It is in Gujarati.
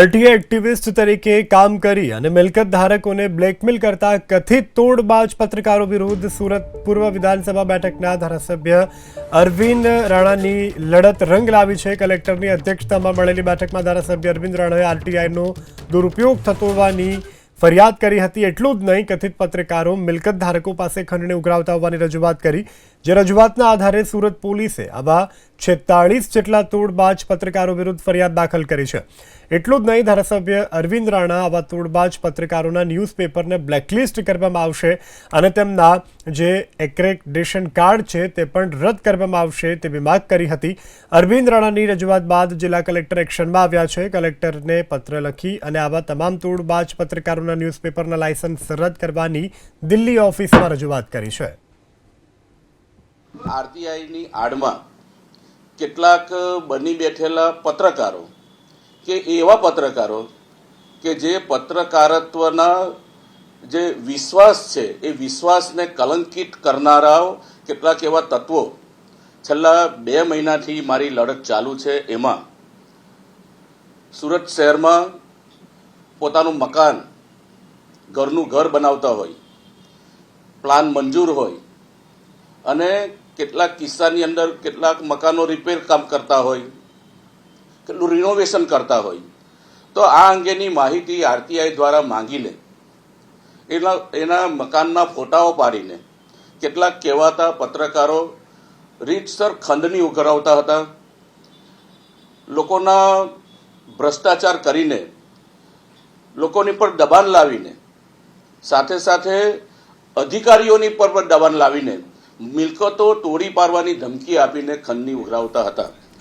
આરટીઆઈ એક્ટિવિસ્ટ તરીકે કામ કરી અને મિલકત ધારકોને બ્લેકમેલ કરતા કથિત તોડબાજ પત્રકારો વિરુદ્ધ સુરત પૂર્વ વિધાનસભા બેઠકના ધારાસભ્ય અરવિંદ રાણાની લડત રંગ લાવી છે. કલેક્ટરની અધ્યક્ષતામાં મળેલી બેઠકમાં ધારાસભ્ય અરવિંદ રાણાએ આરટીઆઈનો દુરુપયોગ થતો હોવાની ફરિયાદ કરી હતી. એટલું જ નહીં, કથિત પત્રકારો મિલકત ધારકો પાસે ખંડને ઉઘરાવતા હોવાની રજૂઆત કરી. જે રજૂઆતના આધારે સુરત પોલીસે આવા છેતાળીસ જેટલા તોડબાજ પત્રકારો વિરુદ્ધ ફરિયાદ દાખલ કરી છે. એટલું જ નહીં, ધારાસભ્ય અરવિંદ રાણા આવા તોડબાજ પત્રકારોના ન્યૂઝપેપરને બ્લેકલિસ્ટ કરવામાં આવશે અને તેમના જે એક્રેડિશન કાર્ડ છે તે પણ રદ કરવામાં આવશે તેવી માંગ કરી હતી. અરવિંદ રાણાની રજૂઆત બાદ જિલ્લા કલેક્ટર એક્શનમાં આવ્યા છે. કલેક્ટરને પત્ર લખી અને આવા તમામ તોડબાજ પત્રકારોના ન્યૂઝપેપરના લાયસન્સ રદ કરવાની દિલ્હી ઓફિસમાં રજૂઆત કરી છે. આરટીઆઈની આડમાં કેટલાક બની બેઠેલા પત્રકારો કે એવા પત્રકારો કે જે પત્રકારત્વના જે વિશ્વાસ છે, એ વિશ્વાસને કલંકિત કરનારાઓ કેટલાક એવા તત્વો છેલ્લા બે મહિનાથી મારી લડત ચાલુ છે. એમાં સુરત શહેરમાં પોતાનું મકાન ઘરનું ઘર બનાવતા હોય, પ્લાન મંજૂર હોય અને કેટલાક કિસ્સાની અંદર કેટલાક મકાનો રિપેર કામ કરતા હોય, કેટલું રિનોવેશન કરતા હોય, તો આ અંગેની માહિતી આરટીઆઈ દ્વારા માંગીને એના એના મકાનના ફોટાઓ પાડીને કેટલાક કહેવાતા પત્રકારો રીતસર ખંડની ઉઘરાવતા હતા. લોકોના ભ્રષ્ટાચાર કરીને, લોકોની પર દબાણ લાવીને, સાથે સાથે અધિકારીઓની પર પણ દબાણ લાવીને મિલકતો તોડી પાડવાની ધમકી આપીને ખંડની ઉઘરાવતા હતા.